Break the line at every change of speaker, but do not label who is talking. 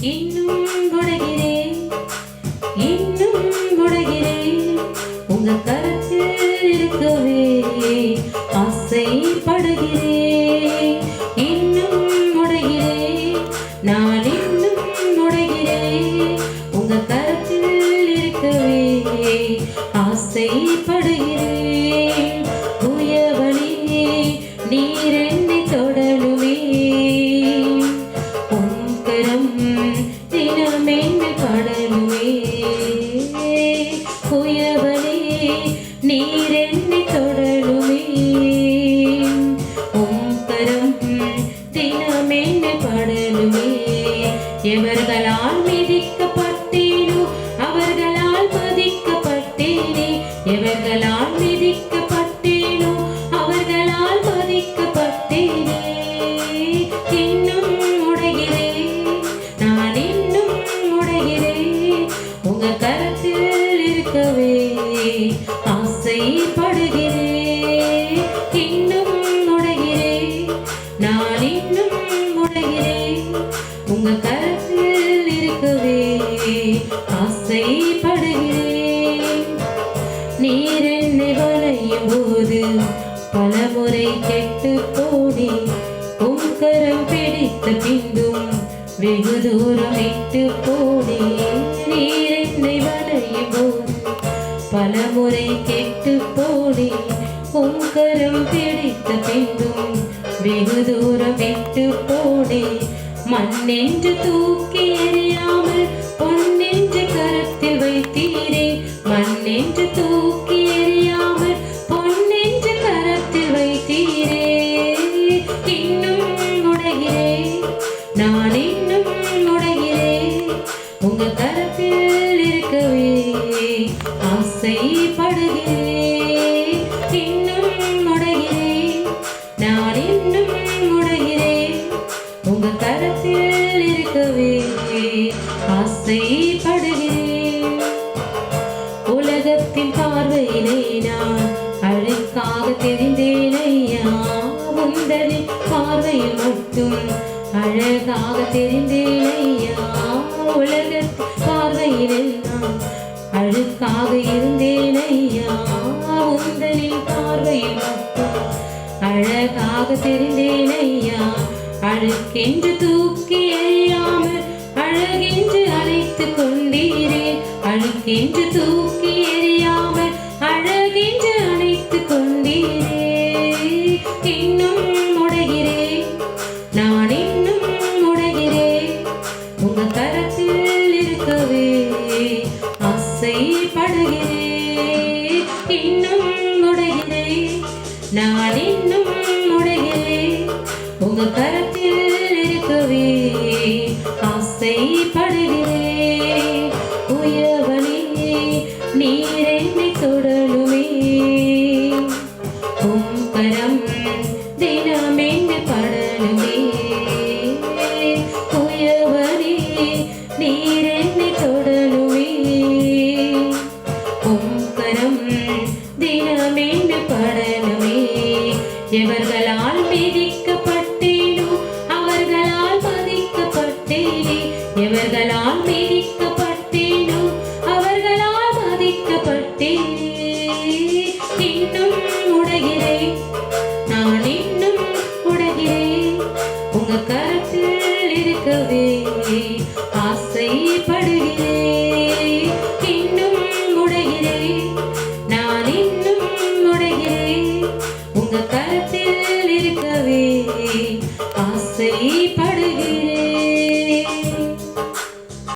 இன்னும் உடைகிறேன் இன்னும் உடைகிறேன் உங்க கரத்தில் இருக்கவே ஆசைப்படுகிறேன். நீர் என்னை வளையும் போது பலமுறை கெட்டு போனே உம் கரம் பிடித்த பின்பும் வெகு தூரம் விட்டு போனே நீர் என்னை வளையும் போது பலமுறை கெட்டு போனே உம் கரம் பிடித்த பின்பும் வெகு தூரம் விட்டு போனே மண்ணென்று தூக்கி எறியாமல் பொன் உங்க கரத்தில் இருக்கவே ஆசைப்படுகிறேன். இன்னும் முடைகிறேன். நான் இன்னும் முடைகிறேன். உங்க கரத்தில் இருக்கவே ஆசைப்படுகிறேன். உலகத்தின் பார்வையிலே நான் அழுக்காக தெரிந்தேன் ஐயா. உந்தனின் பார்வையில் மட்டும் அழகாக தெரிந்தேன் ஐயா. உலக பார்வையிலே நான் அழுக்காக இருந்தேன் ஐயா உந்தனின் பார்வையில் அழகாக தெரிந்தேன் ஐயா அழுக்கென்று தூக்கி எறியாமல் அழகென்று அழைத்து கொண்டீரே? அழுக்கென்று தூக்கி ஆசைப்படுகிறேன் இன்னும் உடைகிறேன் நான் இன்னும் உடைகிறேன் உங்க கரத்தில் இருக்கவே ஆசைப்படுகிறேன் உயவனே நீர் மீண்டு படலுமே எவர்களால் மிதிக்கப்பட்டேனோ அவர்களால் மதிக்கப்பட்டேனே எவர்களால் மிதிக்கப்பட்டேனோ அவர்களால் மதிக்கப்பட்டேனே இன்னும் உடைகிறேன் நான் இன்னும் உடைகிறேன் உங்க கருத்தில் இருக்கவே ஆசைப்படுகிறேன்